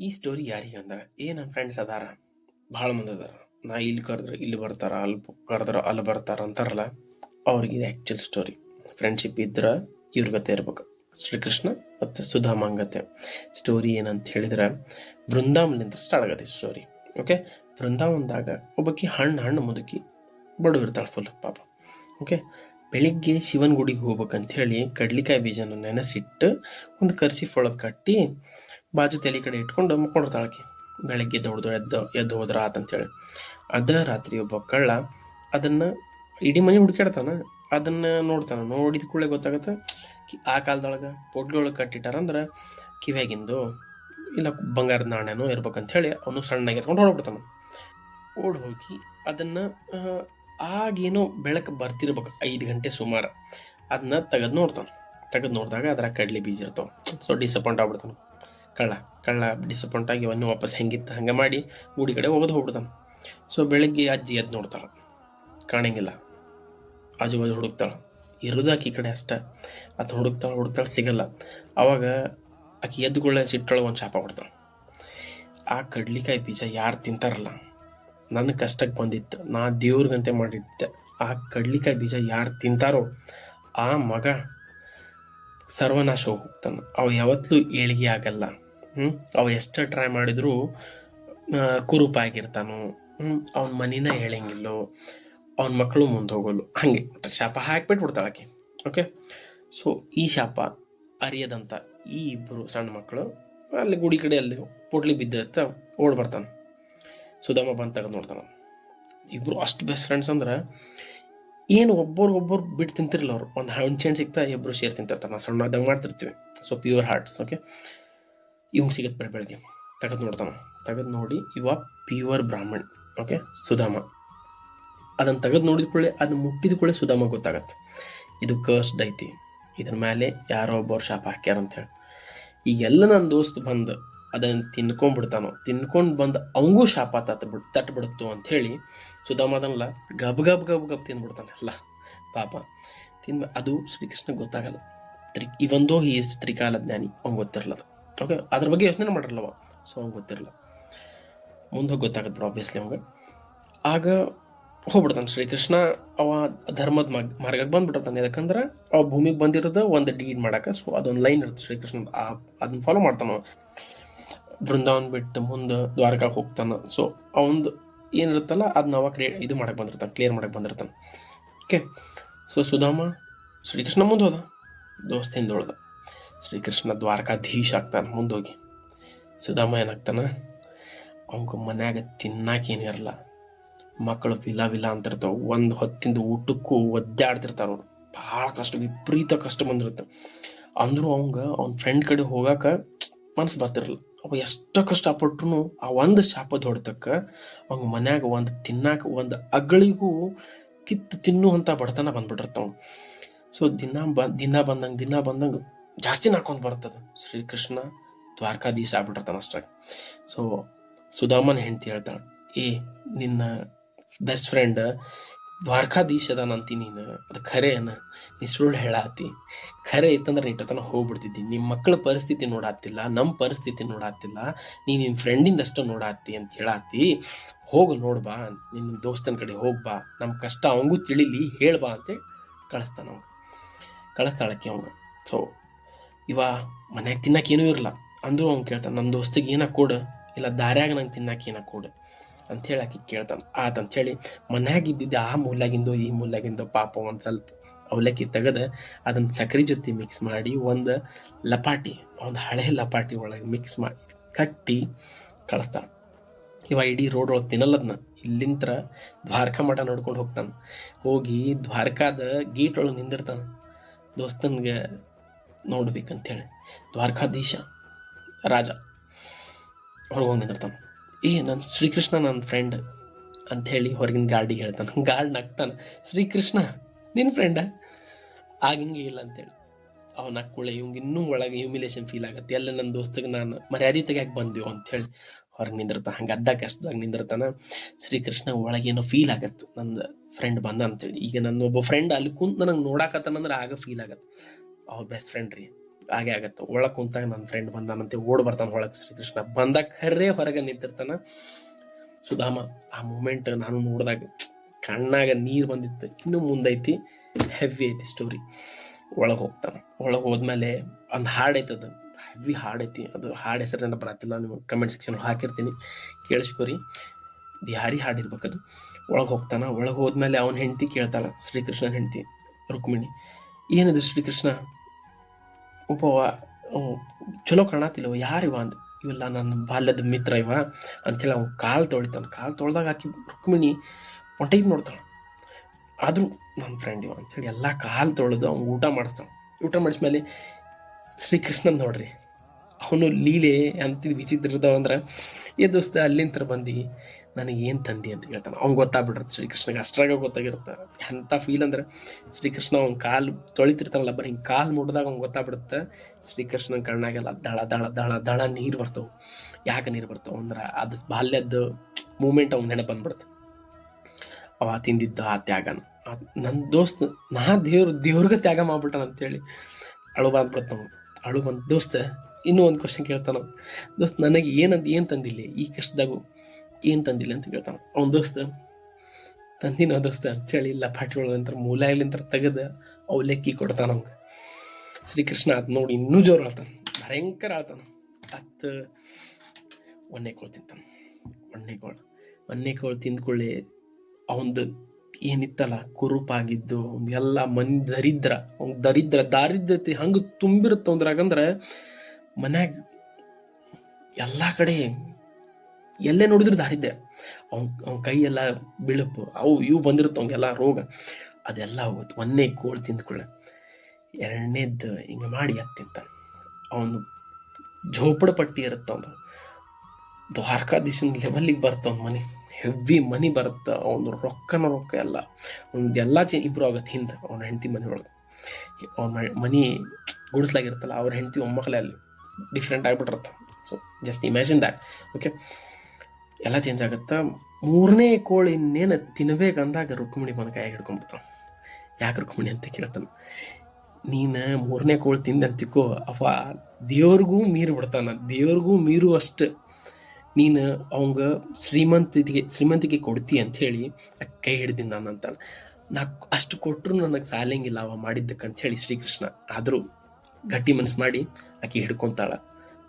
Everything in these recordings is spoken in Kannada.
ಈ ಸ್ಟೋರಿ ಯಾರಿಗೆ ಅಂದ್ರೆ, ಏ ನನ್ನ ಫ್ರೆಂಡ್ಸ್ ಅದಾರ, ಭಾಳ ಮಂದಿ ಅದಾರ. ನಾ ಇಲ್ಲಿ ಕರೆದ್ರೆ, ಇಲ್ಲಿ ಬರ್ತಾರ, ಅಲ್ಲಿ ಕರೆದ್ರ, ಅಲ್ಲಿ ಬರ್ತಾರ ಅಂತಾರಲ್ಲ, ಅವ್ರಿಗೆ ಇದು ಆ್ಯಕ್ಚುಲ್ ಸ್ಟೋರಿ ಫ್ರೆಂಡ್ಶಿಪ್ ಇದ್ರೆ ಇವ್ರ ಗತೆ ಇರ್ಬೇಕು. ಶ್ರೀಕೃಷ್ಣ ಮತ್ತು ಸುಧಾಮಂಗತೆ ಸ್ಟೋರಿ ಏನಂತ ಹೇಳಿದ್ರೆ ಬೃಂದಾವನದಿಂದ ಸ್ಟಾರ್ಟ್ ಆಗತ್ತೆ ಸ್ಟೋರಿ ಓಕೆ ಬೃಂದಾವನದಾಗ ಒಬ್ಬಕಿ ಹಣ್ಣು ಹಣ್ಣು ಮುದುಕಿ ಬಡವ್ ಇರ್ತಾಳೆ ಫುಲ್ ಪಾಪ. ಓಕೆ ಬೆಳಿಗ್ಗೆ ಶಿವನ ಗುಡಿಗೆ ಹೋಗ್ಬೇಕಂತ ಹೇಳಿ ಕಡ್ಲಿಕಾಯಿ ಬೀಜನ ನೆನೆಸಿಟ್ಟು ಒಂದು ಕರ್ಸಿ ಒಳಗೆ ಕಟ್ಟಿ ಬಾಜು ತಲೆ ಕಡೆ ಇಟ್ಕೊಂಡು ಮುಕ್ಕೊಂಡಿರ್ತಾಳೆ ಬೆಳಗ್ಗೆ ದೊಡ್ದು ಎದ್ದು ಎದ್ದು ಹೋದ್ರ ಆತಂತೇಳಿ ಅದ ರಾತ್ರಿ ಒಬ್ಬ ಕಳ್ಳ ಅದನ್ನ ಇಡೀ ಮನೆ ಹುಡುಕಾಡ್ತಾನ ಅದನ್ನ ನೋಡ್ತಾನ. ನೋಡಿದ ಕೂಡಲೇ ಗೊತ್ತಾಗತ್ತ ಆ ಕಾಲದೊಳಗೆ ಪೊಟ್ಲೊಳಗೆ ಕಟ್ಟಿಟ್ಟಾರ ಅಂದ್ರೆ ಕಿವ್ಯಾಗಿಂದು ಇಲ್ಲ ಬಂಗಾರದ ನಾಣ್ಯನೋ ಇರ್ಬೇಕಂತ ಹೇಳಿ ಅವನು ಸಣ್ಣಗೆ ಎತ್ಕೊಂಡು ಓಡ್ಬಿಡ್ತಾನ. ಓಡ್ ಹೋಗಿ ಅದನ್ನ ಆಗೇನೋ ಬೆಳಕು ಬರ್ತಿರ್ಬೇಕು ಐದು ಗಂಟೆ ಸುಮಾರು. ಅದನ್ನ ತೆಗೆದು ನೋಡ್ತಾನೆ. ತೆಗೆದು ನೋಡಿದಾಗ ಅದರ ಕಡ್ಲಿ ಬೀಜ ಇರ್ತಾವ. ಸೊ ಡಿಸಪಾಯಿಂಟ್ ಆಗ್ಬಿಡ್ತಾನೆ. ಕಳ್ಳ ಕಳ್ಳ ಡಿಸಪಾಯಿಂಟ್ ಆಗಿ ಅವನು ವಾಪಸ್ ಹೆಂಗಿತ್ತು ಹಂಗೆ ಮಾಡಿ ಗುಡಿ ಕಡೆ ಹೋಗೋದು ಹೋಗ್ಬಿಡ್ತಾನೆ. ಸೊ ಬೆಳಗ್ಗೆ ಅಜ್ಜಿ ಎದ್ದು ನೋಡ್ತಾಳೆ, ಕಾಣಂಗಿಲ್ಲ. ಆಜು ಬಾಜು ಹುಡುಕ್ತಾಳೆ, ಇರೋದು ಆಕಿ ಕಡೆ ಅಷ್ಟೆ. ಅದು ಹುಡುಕ್ತಾಳೆ ಹುಡುಕ್ತಾಳೆ, ಸಿಗಲ್ಲ. ಅವಾಗ ಆಕೆ ಎದ್ದುಕೊಳ್ಳೆ ಸಿಟ್ಟೊಳಗೆ ಒಂದು ಶಾಪ ಕೊಡ್ತಾಳೆ. ಆ ಕಡ್ಲಿಕಾಯಿ ಬೀಜ ಯಾರು ತಿಂತಾರಲ್ಲ ನನ್ನ ಕಷ್ಟಕ್ಕೆ ಬಂದಿತ್ತು, ನಾ ದೇವ್ರಿಗಂತೆ ಮಾಡಿದ್ದೆ. ಆ ಕಡ್ಲಿಕಾಯಿ ಬೀಜ ಯಾರು ತಿಂತಾರೋ ಆ ಮಗ ಸರ್ವನಾಶ ಹೋಗ್ತಾನೆ. ಅವ ಯಾವತ್ತೂ ಏಳಿಗೆ ಆಗಲ್ಲ. ಹ್ಮ್? ಅವ ಎಷ್ಟು ಟ್ರೈ ಮಾಡಿದ್ರು ಕುರುಪಾಗಿರ್ತಾನೋ ಹ್ಞೂ ಅವನ ಮನಿನ ಹೇಳಂಗಿಲ್ಲೋ ಅವನ ಮಕ್ಕಳು ಮುಂದೆ ಹೋಗಲ್ಲು ಹಂಗೆ, ಶಾಪ ಹಾಕ್ಬಿಟ್ಬಿಡ್ತಾಳೆ ಆಕೆ ಓಕೆ ಸೊ ಈ ಶಾಪ ಅರಿಯದಂತ ಈ ಇಬ್ಬರು ಸಣ್ಣ ಮಕ್ಕಳು ಅಲ್ಲಿ ಗುಡಿ ಕಡೆ ಅಲ್ಲಿ ಪೊಟ್ಲಿ ಬಿದ್ದ ಓಡ್ ಬರ್ತಾನೆ. ಸುಧಾಮ ಬಂದ್ ತೆಗೆದು ನೋಡ್ತಾನ. ಇಬ್ಬರು ಅಷ್ಟು ಬೆಸ್ಟ್ ಫ್ರೆಂಡ್ಸ್ ಅಂದ್ರೆ, ಏನು ಒಬ್ಬರಿಗೊಬ್ಬರು ಬಿಟ್ಟು ತಿಂತಿರಲ್ಲ ಅವ್ರು. ಒಂದು ಹಣ್ಣು ಸಿಗ್ತಾ ಇಬ್ಬರು ಶೇರ್ ತಿಂತಿರ್ತಾರೆ. ನಾವು ಸಣ್ಣದಾಗ ಮಾಡ್ತಿರ್ತೀವಿ. ಸೊ ಪ್ಯೂರ್ ಹಾರ್ಟ್ಸ್ ಓಕೆ ಇವಂಗ್ ಸಿಗತ್ತೆ ಬೆಳ ಬೆಳಗ್ಗೆ ತೆಗೆದು ನೋಡ್ತಾನೆ. ತೆಗೆದು ನೋಡಿ ಇವ ಪ್ಯೂರ್ ಬ್ರಾಹ್ಮಣ್. ಓಕೆ ಸುಧಾಮ. ಅದನ್ನು ತೆಗೆದು ನೋಡಿದ ಕೂಡಲೇ ಅದು ಮುಟ್ಟಿದ ಕೂಡಲೇ ಸುಧಾಮ ಗೊತ್ತಾಗತ್ತೆ ಇದು ಕರ್ಸ್ಡ್ ಐತಿ. ಇದ್ರ ಮೇಲೆ ಯಾರೋ ಒಬ್ಬರು ಶಾಪ ಹಾಕ್ಯಾರ ಅಂತ ಹೇಳಿ. ಈಗೆಲ್ಲ ನನ್ನ ದೋಸ್ತ್ ಬಂದು ಅದನ್ನು ತಿನ್ಕೊಂಡ್ಬಿಡ್ತಾನೋ ತಿನ್ಕೊಂಡು ಬಂದು ಅವಂಗೂ ಶಾಪ ತತ್ ಬಿಡ್, ತಟ್ ಬಿಡುತ್ತೋ ಅಂತ ಹೇಳಿ ಸುಧಾಮ ಅದನ್ನಲ್ಲ ಗಬ್ ಗಬ್ ಗಬ್ ಗಬ್ ತಿಂದ್ಬಿಡ್ತಾನೆ ಅಲ್ಲ, ಪಾಪ. ತಿನ್ ಅದು ಶ್ರೀಕೃಷ್ಣ ಗೊತ್ತಾಗಲ್ಲ. ತ್ರಿ ಇವೊಂದೋ ಈ ತ್ರಿಕಾಲ ಜ್ಞಾನಿ ಅವ್ನು ಗೊತ್ತಿರಲ್ಲ ಓಕೆ ಅದ್ರ ಬಗ್ಗೆ ಯೋಚನೆ ಮಾಡಿರಲ್ಲವ ಸೊ ಅವ್ನು ಗೊತ್ತಿರಲ್ಲ. ಮುಂದೆ ಹೋಗಿ ಗೊತ್ತಾಗತ್ತೆ ಬಿಡು ಆಬ್ವಿಯಸ್ಲಿ ಅವಂಗೆ ಆಗ ಹೋಗ್ಬಿಡ್ತಾನೆ ಶ್ರೀಕೃಷ್ಣ. ಅವ ಧರ್ಮದ ಮಾರ್ಗ ಮಾರ್ಗಕ್ಕೆ ಬಂದ್ಬಿಟ್ಟಿರ್ತಾನೆ. ಯಾಕಂದ್ರೆ ಅವ ಭೂಮಿಗೆ ಬಂದಿರೋದು ಒಂದು ಡೀಡ್ ಮಾಡಕ್ಕೆ. ಸೊ ಅದೊಂದು ಲೈನ್ ಇರುತ್ತೆ ಶ್ರೀಕೃಷ್ಣ ಆ, ಅದನ್ನ ಫಾಲೋ ಮಾಡ್ತಾನ. ಬೃಂದಾವನ್ ಬಿಟ್ಟು ಮುಂದೆ ದ್ವಾರಕಾಗ ಹೋಗ್ತಾನೆ. ಸೊ ಅವಂದು ಏನಿರುತ್ತಲ್ಲ ಅದನ್ನ ಅವ ಕ್ರಿಯೇ ಇದು ಮಾಡಕ್ಕೆ ಬಂದಿರ್ತಾನೆ ಕ್ಲಿಯರ್ ಮಾಡಕ್ಕೆ ಬಂದಿರ್ತಾನೆ. ಓಕೆ ಸೊ ಸುಧಾಮ ಶ್ರೀಕೃಷ್ಣ ಮುಂದೆ ಹೋದ. ದೋಸ್ತ ಹಿಂದೊಳ್ದ ಶ್ರೀಕೃಷ್ಣ ದ್ವಾರಕಾಧೀಶ್ ಆಗ್ತಾನೆ, ಮುಂದೋಗಿ. ಸುಧಾಮ ಏನಾಗ್ತಾನ? ಅವಂಗ ಮನ್ಯಾಗ ತಿನ್ನಾಕ ಏನಿರಲ್ಲ ಮಕ್ಕಳು ವಿಲ ವಿಲ ಅಂತಿರ್ತಾವ. ಒಂದು ಹೊತ್ತಿಂದ ಊಟಕ್ಕೂ ಒದ್ದಾಡ್ತಿರ್ತಾರ ಅವ್ರು. ಭಾಳ ಕಷ್ಟ, ವಿಪರೀತ ಕಷ್ಟ ಬಂದಿರುತ್ತೆ. ಅಂದ್ರೂ ಅವಂಗ ಅವ್ನ ಫ್ರೆಂಡ್ ಕಡೆ ಹೋಗಾಕ ಮನಸ್ಸು ಬರ್ತಿರಲ್ಲ ಅವ ಎಷ್ಟು ಕಷ್ಟಪಟ್ರು ಆ ಒಂದು ಶಾಪದ ಹೊಡ್ತಕ್ಕ ಅವಂಗ ಮನ್ಯಾಗ ಒಂದು ತಿನ್ನಾಕ, ಒಂದು ಅಗಳಿಗೂ ಕಿತ್ತು ತಿನ್ನುವಂತ ಬಡತನ ಬಂದ್ಬಿಟ್ಟಿರ್ತಾವ. ಸೊ ದಿನ ಬ, ದಿನ ಬಂದಂಗ ದಿನ ಬಂದಂಗ ಜಾಸ್ತಿ ನಾಕೊಂಡ್ ಬರ್ತದ. ಶ್ರೀಕೃಷ್ಣ ದ್ವಾರಕಾಧೀಶ ಆಗ್ಬಿಟ್ಟಿರ್ತಾನ ಅಷ್ಟಾಗಿ ಸೊ ಸುಧಾಮನ್ ಹೆಂಡತಿ ಹೇಳ್ತಾಳೆ, ಏ, ನಿನ್ನ ಬೆಸ್ಟ್ ಫ್ರೆಂಡ್ ದ್ವಾರಕಾಧೀಶ ಅದಾನಂತಿ ನೀನು, ಅದು ಖರೆ ಅನ್ನ ನೀ ಸುಳ್ಳು ಹೇಳಾತಿ. ಖರೆ ಇತ್ತಂದ್ರೆ ನೀಟತನ ಹೋಗ್ಬಿಡ್ತಿದ್ದಿ. ನಿಮ್ಮ ಮಕ್ಕಳ ಪರಿಸ್ಥಿತಿ ನೋಡಾತಿಲ್ಲ ನಮ್ಮ ಪರಿಸ್ಥಿತಿ ನೋಡಾತಿಲ್ಲ, ನೀ ನಿನ್ನ ಫ್ರೆಂಡಿಂದ ಅಷ್ಟು ನೋಡಾತಿ ಅಂತ ಹೇಳಾತಿ. ಹೋಗು ನೋಡ್ಬಾ ನಿನ್ನ ದೋಸ್ತನ ಕಡೆ ಹೋಗ್ಬಾ ನಮ್ಮ ಕಷ್ಟ ಅವಂಗೂ ತಿಳಿಲಿ, ಹೇಳ್ಬಾ ಅಂತೇಳಿ ಕಳಿಸ್ತಾನ ಅವಂಗ. ಕಳಿಸ್ತಾಳಕ್ಕೆ ಅವಂಗ. ಸೊ ಇವ ಮನ್ಯಾಗ ತಿನ್ನಕ್ಕೆ ಏನೂ ಇರಲ್ಲ ಅಂದರೂ ಅವ್ನು ಕೇಳ್ತಾನೆ ನನ್ನ ದೋಸ್ತಿಗೆ ಏನ ಕೊಡು, ಇಲ್ಲ ದಾರ್ಯಾಗ ನಂಗೆ ತಿನ್ನಕ್ಕೆ ಏನ ಕೊಡು ಅಂತೇಳಿ ಆಕಿ ಕೇಳ್ತಾನೆ. ಆತ ಅಂತೇಳಿ ಮನ್ಯಾಗ ಇದ್ದಿದ್ದ ಆ ಮೂಲಾಗಿಂದು ಈ ಮೂಲಾಗಿಂದು ಪಾಪ ಒಂದು ಸ್ವಲ್ಪ ಅವಲಕ್ಕಿ ತೆಗೆದು ಅದನ್ನು ಸಕ್ರೆ ಜೊತೆ ಮಿಕ್ಸ್ ಮಾಡಿ ಒಂದು ಲಪಾಟಿ, ಒಂದು ಹಳೆ ಲಪಾಟಿ ಒಳಗೆ ಮಿಕ್ಸ್ ಮಾಡಿ ಕಟ್ಟಿ ಕಳಿಸ್ತಾನೆ. ಇವ ಇಡೀ ರೋಡ್ ಒಳಗೆ ತಿನ್ನಲ್ಲದ್ನ ಇಲ್ಲಿಂತ್ರ ದ್ವಾರಕಾ ಮಠ ನೋಡ್ಕೊಂಡು ಹೋಗ್ತಾನೆ. ಹೋಗಿ ದ್ವಾರಕಾದ ಗೇಟ್ ಒಳಗೆ ನಿಂದಿರ್ತಾನೆ. ದೋಸ್ತನ್ಗೆ ನೋಡ್ಬೇಕಂತೇಳಿ. ದ್ವಾರಕಾಧೀಶ ರಾಜ ಹೊರಗೆ ಹೋಗಿ ಏ ನನ್ನ ಶ್ರೀಕೃಷ್ಣ ನನ್ನ ಫ್ರೆಂಡ್ ಅಂಥೇಳಿ ಹೊರಗಿನ ಗಾರ್ಡಿಗೆ ಹೇಳ್ತಾನೆ. ಗಾರ್ಡ್ ನಗ್ತಾನೆ. ಶ್ರೀಕೃಷ್ಣ ನಿನ್ನ ಫ್ರೆಂಡ ಆಗಿಂಗೆ ಇಲ್ಲ ಅಂತೇಳಿ ಅವನ ಕುಳೆ, ಇವಂಗೆ ಇನ್ನೂ ಒಳಗೆ ಹ್ಯೂಮಿಲೇಷನ್ ಫೀಲ್ ಆಗತ್ತೆ. ಎಲ್ಲ ನನ್ನ ದೋಸ್ತಗೆ ನಾನು ಮರ್ಯಾದೆ ತೆಗ್ಯಾಕೆ ಬಂದೆವು ಅಂಥೇಳಿ ಹೊರಗೆ ನಿಂದಿರ್ತಾನೆ. ಹಂಗೆ ಅದ್ದ ಕಷ್ಟದಾಗ ನಿಂದಿರ್ತಾನೆ. ಶ್ರೀಕೃಷ್ಣ ಒಳಗೇನೋ ಫೀಲ್ ಆಗತ್ತೆ. ನಂದು ಫ್ರೆಂಡ್ ಬಂದ ಅಂತೇಳಿ ಈಗ ನನ್ನ ಒಬ್ಬ ಫ್ರೆಂಡ್ ಅಲ್ಲಿ ಕುಂತು ನನಗೆ ನೋಡಾಕತ್ತಾನಂದ್ರೆ ಆಗ ಫೀಲ್ ಆಗತ್ತೆ. ಅವ್ರ ಬೆಸ್ಟ್ ಫ್ರೆಂಡ್ ರೀ. ಹಾಗೆ ಆಗತ್ತೆ. ಒಳಗೆ ಕುಂತಾಗ ನನ್ನ ಫ್ರೆಂಡ್ ಬಂದಾನಂತೆ, ಓಡ್ ಬರ್ತಾನೆ ಒಳಗ್ ಶ್ರೀಕೃಷ್ಣ. ಬಂದ ಖರೇ ಹೊರಗೆ ನಿಂತಿರ್ತಾನ. ಸುಧಾಮ, ಆ ಮೂಮೆಂಟ್ ನಾನು ನೋಡಿದಾಗ ಕಣ್ಣಾಗ ನೀರು ಬಂದಿತ್ತು. ಇನ್ನು ಮುಂದೈತಿ ಹೆವಿ ಐತಿ ಸ್ಟೋರಿ ಒಳಗೆ ಹೋಗ್ತಾನ. ಒಳಗೆ ಹೋದ್ಮೇಲೆ ಒಂದು ಹಾಡು ಐತದ ಹೆವಿ ಹಾಡು ಐತಿ. ಅದು ಹಾಡು ಹೆಸರನ್ನ ಬರತ್ತಿಲ್ಲ ನಿಮಗೆ ಕಮೆಂಟ್ ಸೆಕ್ಷನ್ ಹಾಕಿರ್ತೀನಿ. ಕೇಳಿಸ್ಕೊರಿ. ಬಿಹಾರಿ ಹಾಡಿರ್ಬೇಕದು ಒಳಗೆ ಹೋಗ್ತಾನ. ಒಳಗೆ ಹೋದ್ಮೇಲೆ ಅವನ ಹೆಂಡತಿ ಕೇಳ್ತಾಳ. ಶ್ರೀಕೃಷ್ಣನ ಹೆಂಡತಿ, ರುಕ್ಮಿಣಿ. ಏನಿದು ಶ್ರೀಕೃಷ್ಣ ಒಬ್ಬವ ಚಲೋ ಕಾಣತಿಲ್ಲವ ಯಾರಿವ ಅಂದ? ಇವೆಲ್ಲ ನನ್ನ ಬಾಲ್ಯದ ಮಿತ್ರ ಇವ ಅಂತೇಳಿ ಅವ್ನು ಕಾಲು ತೊಳಿತಾನೆ. ಕಾಲು ತೊಳ್ದಾಗ ಆಕಿ ರುಕ್ಮಿಣಿ ಒಂಟೈಗೆ ನೋಡ್ತಾಳ. ಆದರೂ ನನ್ನ ಫ್ರೆಂಡ್ ಇವ ಅಂತೇಳಿ ಎಲ್ಲ ಕಾಲು ತೊಳೆದು ಅವ್ನು ಊಟ ಮಾಡಿಸ್ತಾಳ. ಊಟ ಮಾಡಿಸ್ಮೇಲೆ ಶ್ರೀಕೃಷ್ಣನ್ ನೋಡ್ರಿ. ಅವನು ಲೀಲೆ ಅಂತ ವಿಚಿತ್ರ ಇರ್ತಾವ ಅಂದ್ರೆ, ಏ ದೋಸ್ತ ಅಲ್ಲಿಂತ ಬಂದು. ನನಗೆ ಏನು ತಂದಿ? ಅಂತ ಹೇಳ್ತಾನೆ. ಅವ್ನು ಗೊತ್ತಾಗ್ಬಿಡ್ರತ್ತೆ ಶ್ರೀಕೃಷ್ಣಗೆ ಅಷ್ಟ್ರಾಗ ಗೊತ್ತಾಗಿರುತ್ತೆ. ಎಂಥ ಫೀಲ್ ಅಂದ್ರೆ, ಶ್ರೀಕೃಷ್ಣ ಅವ್ನ ಕಾಲು ತೊಳಿತಿರ್ತಾನಲ್ಲ, ಬರೀ ಹಿಂಗೆ ಕಾಲು ಮುಡ್ದಾಗ ಅವ್ನು ಗೊತ್ತಾಗ್ಬಿಡುತ್ತೆ, ಶ್ರೀಕೃಷ್ಣನ ಕಣ್ಣಾಗೆಲ್ಲ ದಳ ದಳ ದಳ ದಳ ನೀರು ಬರ್ತಾವೆ. ಯಾಕೆ ನೀರು ಬರ್ತಾವೆ ಅಂದ್ರೆ, ಅದು ಬಾಲ್ಯದ ಮೂಮೆಂಟ್ ಅವ್ನ ನೆನಪು ಬಂದ್ಬಿಡುತ್ತೆ. ಅವ ತಿಂದಿದ್ದ ಆ ತ್ಯಾಗನ. ನನ್ನ ದೋಸ್ತ, ನಾ ದೇವ್ರ, ದೇವ್ರಿಗೆ ತ್ಯಾಗ ಮಾಡ್ಬಿಟ್ಟಾನ ಅಂತೇಳಿ ಅಳು ಬಂದ್ಬಿಡ್ತಾವ ಅಳು ಬಂದ, ದೋಸ್ತ ಇನ್ನೂ ಒಂದು ಕ್ವಶನ್ ಕೇಳ್ತಾನ. ದೋಸ್ತ್, ನನಗೆ ಏನಂತ ಏನು ತಂದಿಲ್ಲ? ಈ ಕಷ್ಟದಾಗು ಏನು ತಂದಿಲ್ಲ? ಅಂತ ಕೇಳ್ತಾನ ಅವ್ನ ದೋಸ್ತ, ತಂದಿನ ದೋಸ್ತ? ಅಂತೇಳಿ ಇಲ್ಲ ಪಾಠ ಒಳಗಂತರ ಮೂಲ ಇಲ್ಲಿಂತರ ತೆಗೆದ ಅವಲಕ್ಕಿ ಕೊಡ್ತಾನ ಅವಂಗ ಶ್ರೀಕೃಷ್ಣ, ಅದ್ ನೋಡಿ ಇನ್ನೂ ಜೋರು ಆಳ್ತಾನ. ಭಯಂಕರ ಆಳ್ತಾನ. ಅತ್ ಒಣ್ಣೆಕೋಳು ತಿಂತಾನ. ಒಣ್ಣೆಕೋಳು ಒಣ್ಣೆಕೋಳು ತಿಂದ್ಕೊಳ್ಳಿ ಅವಂದು ಏನಿತ್ತಲ್ಲ, ಕುರುಪಾಗಿದ್ದು ಎಲ್ಲ ಮನ್ ದರಿದ್ರ ಅವ್ನ ದರಿದ್ರ ದಾರಿದ್ರತೆ ಹಂಗ ತುಂಬಿರುತ್ತ ಅಂದ್ರಾಗಂದ್ರ ಮನ್ಯಾಗ ಎಲ್ಲ ಕಡೆ ಎಲ್ಲೇ ನೋಡಿದ್ರು ದಾರಿದ್ದೆ ಅವ್ನ ಅವ್ನ ಕೈ ಎಲ್ಲ ಬಿಳುಪು ಅವು ಇವು ಬಂದಿರುತ್ತೆ ಅವಂಗೆಲ್ಲ ರೋಗ. ಅದೆಲ್ಲ ಹೋಗುತ್ತೆ. ಒಂದೇ ಕೋಳು ತಿಂದ್ಕೊಳ್ಳೆ ಎರಡನೇದ್ದು ಹಿಂಗೆ ಮಾಡಿ ಅದ್ ತಿಂತಾನ ಅವನು ಜೋಪಡ ಪಟ್ಟಿ ಇರುತ್ತೆ ಅವನು. ದ್ವಾರಕಾಧೀಶನ ಲೆವೆಲ್ಲಿಗೆ ಬರ್ತ ಅವ್ನ ಮನೆ. ಹೆವಿ ಮನಿ ಬರುತ್ತೆ. ಅವನು ರೊಕ್ಕನ ರೊಕ್ಕ ಎಲ್ಲ. ಅವ್ನದ್ದು ಎಲ್ಲ ಚೇ ಇಂಪ್ರೂವ್ ಆಗತ್ತೆ ಹಿಂದೆ, ಅವ್ನ ಹೆಂಡತಿ ಮನೆಯೊಳಗೆ. ಅವ್ನ ಮನಿ ಗುಡಿಸ್ಲಾಗಿರುತ್ತಲ್ಲ, ಅವ್ರ ಹೆಂಡತಿ ಒಮ್ಮಕ್ಕಲೇ ಅಲ್ಲಿ different ಆಗಿಬಿಟ್ಟಿರುತ್ತೆ. So just imagine that okay ಎಲ್ಲ ಚೇಂಜ್ ಆಗುತ್ತೆ. ಮೂರನೇ ಕೋಳಿ ಇನ್ನೇನು ತಿನ್ಬೇಕಂದಾಗ ರುಕ್ಮಿಣಿ ಬಂದು ಕೈ ಹಿಡ್ಕೊಂಡ್ಬಿಡ್ತಾನೆ ಯಾಕೆ ರುಕ್ಮಿಣಿ ಅಂತ ಕೇಳ್ತಾನೆ. ನೀನು ಮೂರನೇ ಕೋಳಿ ತಿಂದಂತಿಕೋ ಅವ ದೇವ್ರಿಗೂ ಮೀರು ಬಿಡ್ತಾನ. ದೇವ್ರಿಗೂ ಮೀರು ಅಷ್ಟು ನೀನು ಅವಂಗ ಶ್ರೀಮಂತಿಗೆ ಶ್ರೀಮಂತಿಗೆ ಕೊಡ್ತಿ ಅಂತ ಹೇಳಿ ಕೈ ಹಿಡ್ದಿನಿ ನಾನು ಅಂತ ನಾ ಅಷ್ಟು ಕೊಟ್ಟರು ನನಗೆ ಸಾಲಂಗಿಲ್ಲ ಅವ ಮಾಡಿದ್ದಕ್ಕಂಥೇಳಿ ಶ್ರೀಕೃಷ್ಣ. ಆದರೂ ಗಟ್ಟಿ ಮನಸ್ಸು ಮಾಡಿ ಆಕೆ ಹಿಡ್ಕೊಂತಾಳ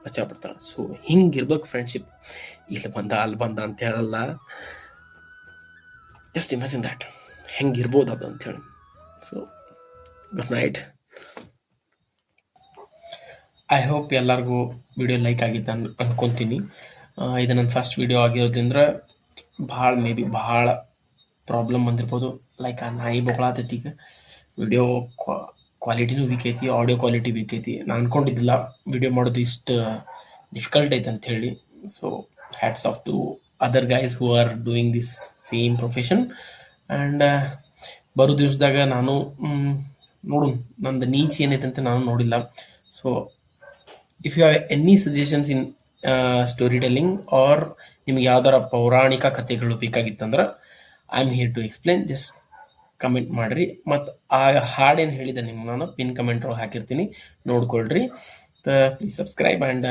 ಬಚ್ಚಾ ಬಿಡ್ತಾಳ ಸೊ ಹಿಂಗಿರ್ಬೇಕು ಫ್ರೆಂಡ್ಶಿಪ್ ಇಲ್ಲಿ ಬಂದ, ಅಲ್ಲಿ ಬಂದ ಅಂತ ಹೇಳಲ್ಲ. ಜಸ್ಟ್ ಇಮ್ಯಾಜಿನ್ ದ್ಯಾಟ್ ಹೆಂಗಿರ್ಬೋದು ಅದು ಅಂತೇಳಿ so good night I hope ಎಲ್ಲರಿಗೂ ವಿಡಿಯೋ ಲೈಕ್ ಆಗಿತ್ತು ಅನ್ ಅನ್ಕೊತೀನಿ. ಇದು ನನ್ನ ಫಸ್ಟ್ ವಿಡಿಯೋ ಆಗಿರೋದ್ರಿಂದ ಭಾಳ ಮೇ ಬಿ ಭಾಳ ಪ್ರಾಬ್ಲಮ್ ಬಂದಿರ್ಬೋದು. ಲೈಕ್ ಆ ನಾಯಿ ಬೊಗಳಾತೈತಿ ಈಗ. ವಿಡಿಯೋ ಕ್ವಾಲಿಟಿನೂ ವೀಕ್ ಐತಿ ಆಡಿಯೋ ಕ್ವಾಲಿಟಿ ವೀಕ್ ಐತಿ ನಾನು ಅನ್ಕೊಂಡಿದ್ದಿಲ್ಲ ವಿಡಿಯೋ ಮಾಡೋದು ಇಷ್ಟು ಡಿಫಿಕಲ್ಟ್ ಐತೆ ಅಂತ ಹೇಳಿ. So hats off to other guys who are doing this same profession and ಬರೋ ದಿವಸದಾಗ ನಾನು ನೋಡು, ನಂದು ನೀಚ್ ಏನೈತೆ ಅಂತ ನಾನು ನೋಡಿಲ್ಲ. So if you have any suggestions in storytelling or ನಿಮ್ಗೆ ಯಾವ್ದಾರ ಪೌರಾಣಿಕ ಕಥೆಗಳು ಬೇಕಾಗಿತ್ತಂದ್ರೆ I am here to explain just comment ಮಾಡ್ರಿ. ಮತ್ತು ಆ ಹಾಡೇನು ಹೇಳಿದೆ ನಿಮ್ಗೆ ನಾನು ಪಿನ್ ಕಮೆಂಟ್ ಒಳಗೆ ಹಾಕಿರ್ತೀನಿ. ನೋಡ್ಕೊಳ್ರಿ. Please subscribe and